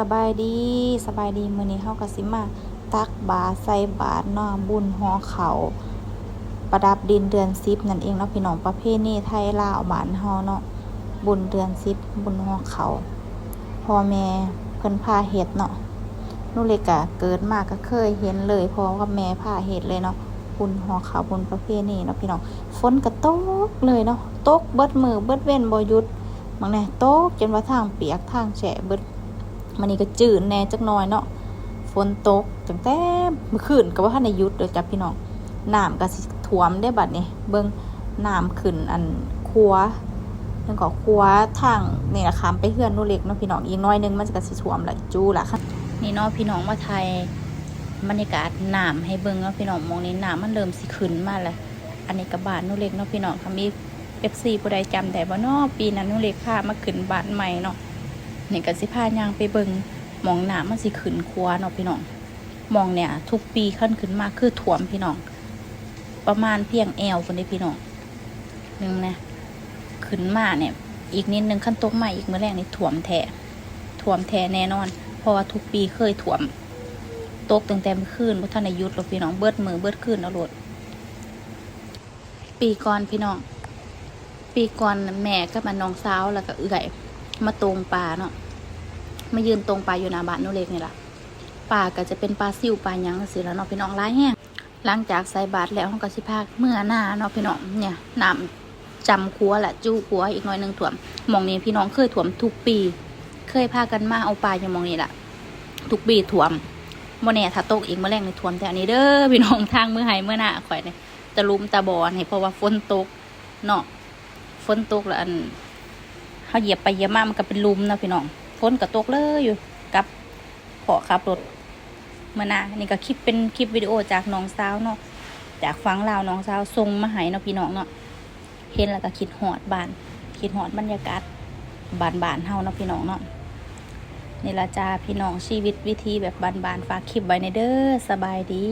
สบายดีสบายดีมื้อนี้เฮาก็สิมา ตักบาใส่บาตรเนาะบุญหอเขา ประดับดินเดือน10นั่นเองเนาะพี่น้องประเพณีไทยลาวบ้านเฮาเนาะบุญเดือน10บุญหอเขาพ่อแม่เพิ่นพาเฮ็ดเนาะนูเล็กก็เกิดมาก็เคยเห็นเลยพ่อกับแม่พาเฮ็ดเลยเนาะบุญหอเขาบุญประเพณีเนาะพี่น้องฝนก็ตกเลยเนาะตกเบิดมือเบิดเว้นบ่หยุดบางแน่ตกจนว่าทางเปียกทางแฉะเบิด มันนี่ก็จืดแน่จักหน่อยเนาะฝนตกตั้งแต่เมื่อคืนก็ว่าท่านในยุดเด้อจ้ะพี่น้องน้ำก็สิท่วมได้บัดนี้เบิ่งน้ำขึ้นอันคัวเรื่องของครัวทางนี่ละคำไปเฮือนนู่นเล็กเนาะพี่น้องอีกน้อยนึงมันจะก็สิท่วมละจู้ละค่ะนี่เนาะพี่น้องมาไทยบรรยากาศน้ำให้เบิ่งเนาะพี่น้องมองนี้น้ำมันเริ่มสิขึ้นมาล้วอันนี้ก็บ้านนู่นเล็กเนาะพี่น้องค่ะมี FC ผู้ใดจำได้บ่เนาะปีนั้นนู่นเล็กพามาขึ้นบานใหม่เนาะ นี่ก็สิพายางไปเบิงมองหน้ำมันสิขึ้นครัวเนาะพี่น้องมองเนี่ย ทุกปีขึ้นขึ้นมาคือถ่วมพี่น้อง ประมาณเพียงแอวคนได้พี่น้องหนึ่งนะขึ้นมาเนี่ย อีกนิดนึงขั้นตกใหม่อีกเมื่อแรกนี่ถ่วมแท้ถ่วมแท้แน่นอน เพราะว่าทุกปีเคยถ่วมตกตั้งแต่เมื่อคืนพุทธานได้หยุดหรอกพี่น้องเบิดมือเบิดคืนเอาโลดปีก่อนพี่น้อง ปีก่อนแม่กับมันน้องสาวแล้วก็เอื่อยมาตรงปลาเนาะ มายืนตรงปลาอยู่หน้าบ้านโนเล็กนี่ละปลาก็จะเป็นปลาซิวปลาหยังสิแล้วเนาะพี่น้องร้ายแห้งหลังจากใส่บาตรแล้วเขาก็สิพากเมื่อหน้าเนาะพี่น้องเนี่ยน้ำจำคัวแหละจู้คัวอีกหน่อยหนึ่งถ่วมมองนี้พี่น้องเคยถ่วมทุกปี เคยพากันมาเอาปลาอยู่หมองนี้ล่ะทุกปีถ่วมโมเน่ถ้าตกอีกเมื่อแรงในถ่วมแต่อันนี้เด้อพี่น้องทางเมื่อไหเมื่อหน้าข่อยเนี่ยตะลุมตะบอนให้เพราะว่าฝนตกเนาะฝนตกแล้วอันเขาเหยียบไปเหยียบมามันก็เป็นลุมนะพี่น้อง ฝนก็ตกเลยอยู่กับพอขับรถมื่อหนานี่ก็คลิปเป็นคลิปวิดีโอจากน้องสาวเนาะจากฟังลาวน้องสาวส่งมาให้เนาะพี่น้องเนาะเห็นแล้วก็คิดหอดบานคิดหอดบรรยากาศบานบานๆเฮาเนาะพี่น้องเนาะนี่ละจ้าพี่น้องชีวิตวิธีแบบบานบานฝากคลิปไว้ในเด้อสบายดี